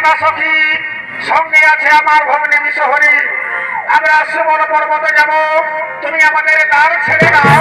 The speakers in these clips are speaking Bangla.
নেতা সখী সঙ্গে আছে আমার ভগ্নী বিশহরী আমরা সুমন পর্বতে যাব। তুমি আমাদের দ্বার ছেড়ে দাও।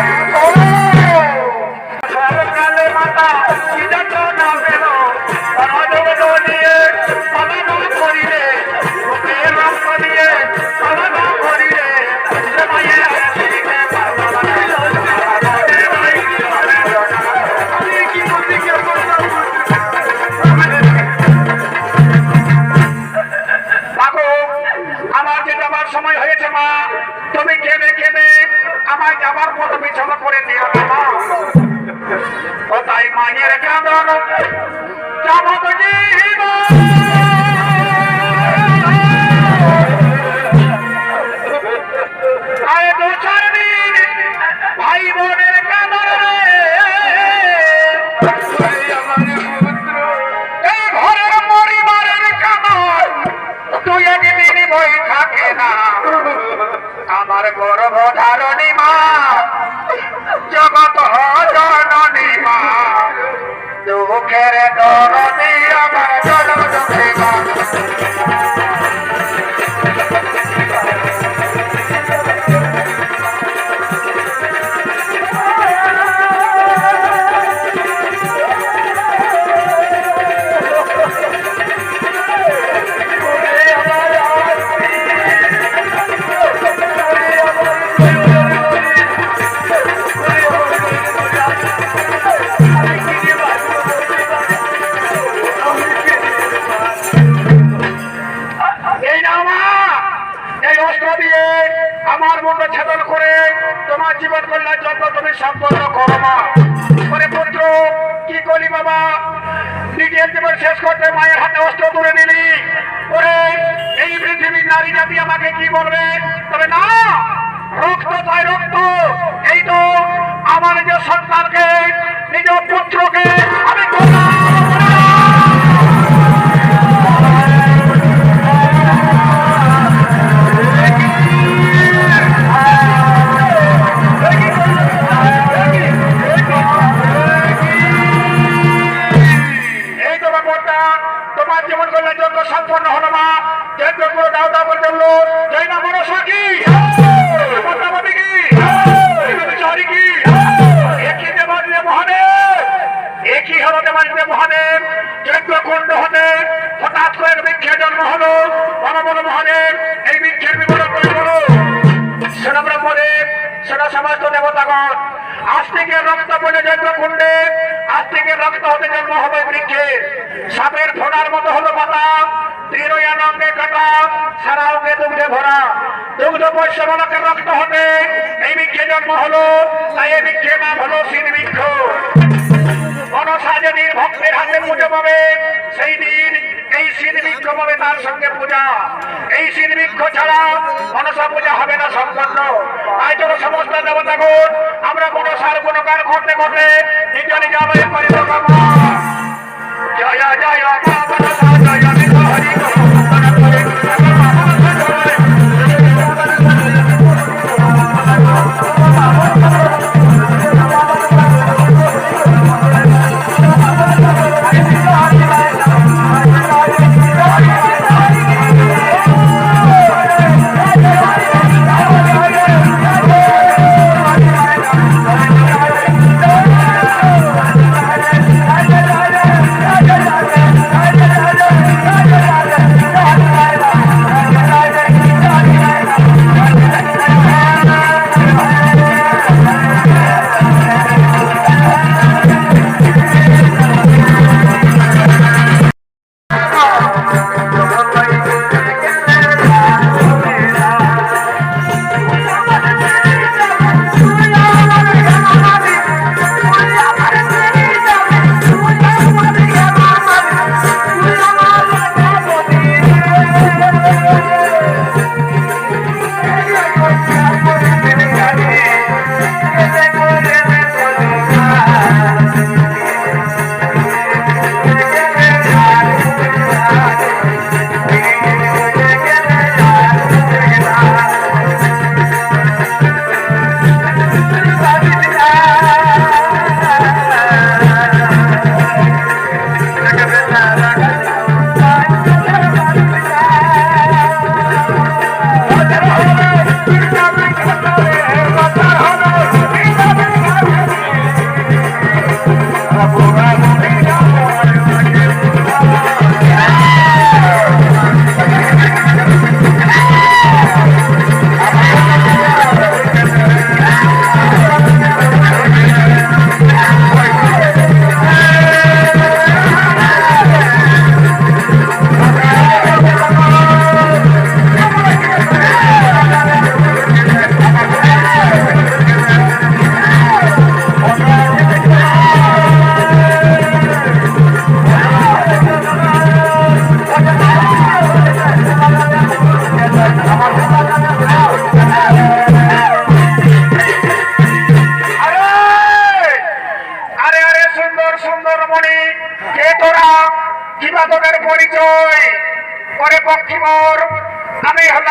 আমার গর্ব ধারণী মা। জগত জননী মা। দুঃখের দরদি আমার জনম জীবন শেষ করতে মায়ের হাতে অস্ত্র তুলে নিলি ওরে, এই পৃথিবীর নারী জাতি আমাকে কি বলবে? তবে না, রক্ত তাই রক্ত। এই তো, আমার নিজের সন্তানকে নিজের পুত্রকে বলে জন্ম কুণ্ডে আজ থেকে রক্ত হতে জন্ম হবে বৃক্ষে। সাপের ফোনার মতো হলো পাতা। তৃণয়ানঙ্গে কাটা, সারা অঙ্গে দুগ্ধে ভরা। দুগ্ধ বৈশ্যবলকে রক্ত হতে এই বৃক্ষে জন্ম হলো, তাই এই বৃক্ষের নাম হলো শীত বৃক্ষ। মনসা যেদিন ভক্তের হাতে পুজো পাবে, সেই দিন এই শীত বৃক্ষ পাবে তার সঙ্গে পূজা এই শীত বৃক্ষ ছাড়া মনসা পূজা হবে না সম্পন্ন তাই জন্য সমস্ত দেবতাগণ আমরা কোন সার কোন কার করতে করতে নিজ নিজ জয় জয় মনসা জয় বিষ্ণু হরি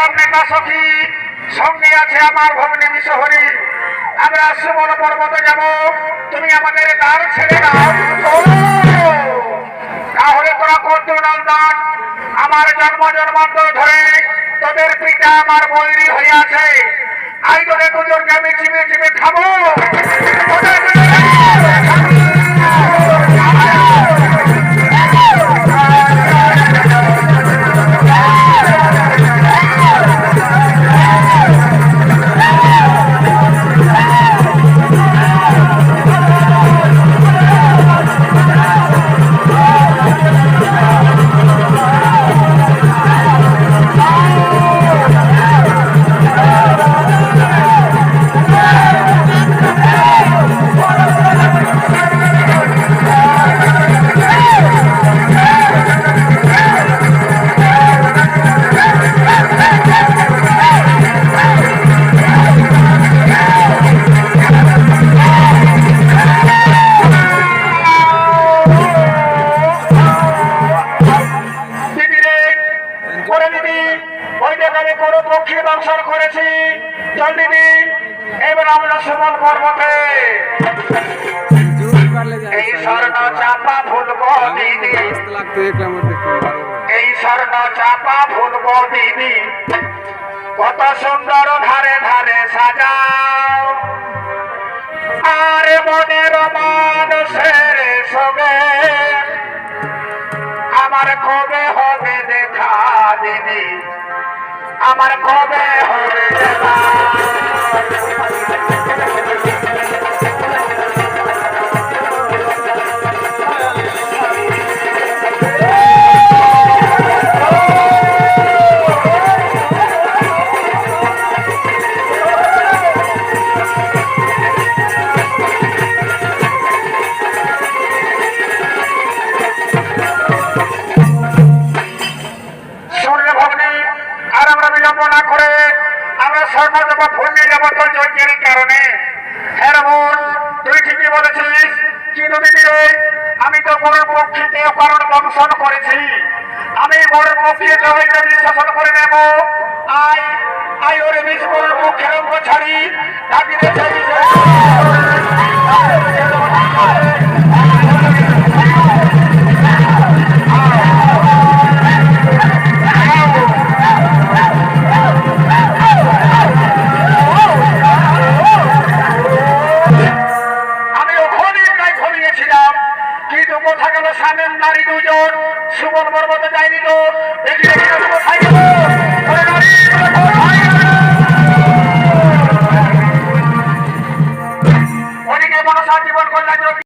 আমি নেতা সখী সঙ্গে আছে আমার ভগ্নী বিশহরী আমরা সুমন পর্বতে যাব। তুমি আমাদের দ্বার ছেড়ে দাও। তাহলে তোরা কত নন্দন আমার জন্ম জন্মান্তর ধরে তোদের পিতা আমার বৈরী আছে আই তোদের দুজনকে আমি চিবে চিবে খাব। আমি কোনো পক্ষী দংশন করেছি। চল এবার আমরা সুমন পর্বতে। এই স্বর্ণ চাপা দেখতে ভালো এই স্বর্ণ চাপা ফুলব দিদি। কত সুন্দর ধারে ধারে সাজাও। আর মনের মানুষের সঙ্গে আমার কবে হবে দেখা দিদি? আমার কবে হবে? না করে আমরা স্বর্ণ দেবো ফুল নিয়ে যাব তোর যজ্ঞের কারণে। হ্যাঁ বোন তুই ঠিকই বলেছিস রে, আমি তো গরুর পক্ষীতে অপারণ দংশন করেছি। আমি গরুর পক্ষীতে হয়তো বিশ্বাসন করে নেব। আই আই ওরে বিষ গরুর অঙ্গ ছাড়ি ডাকিতে চাই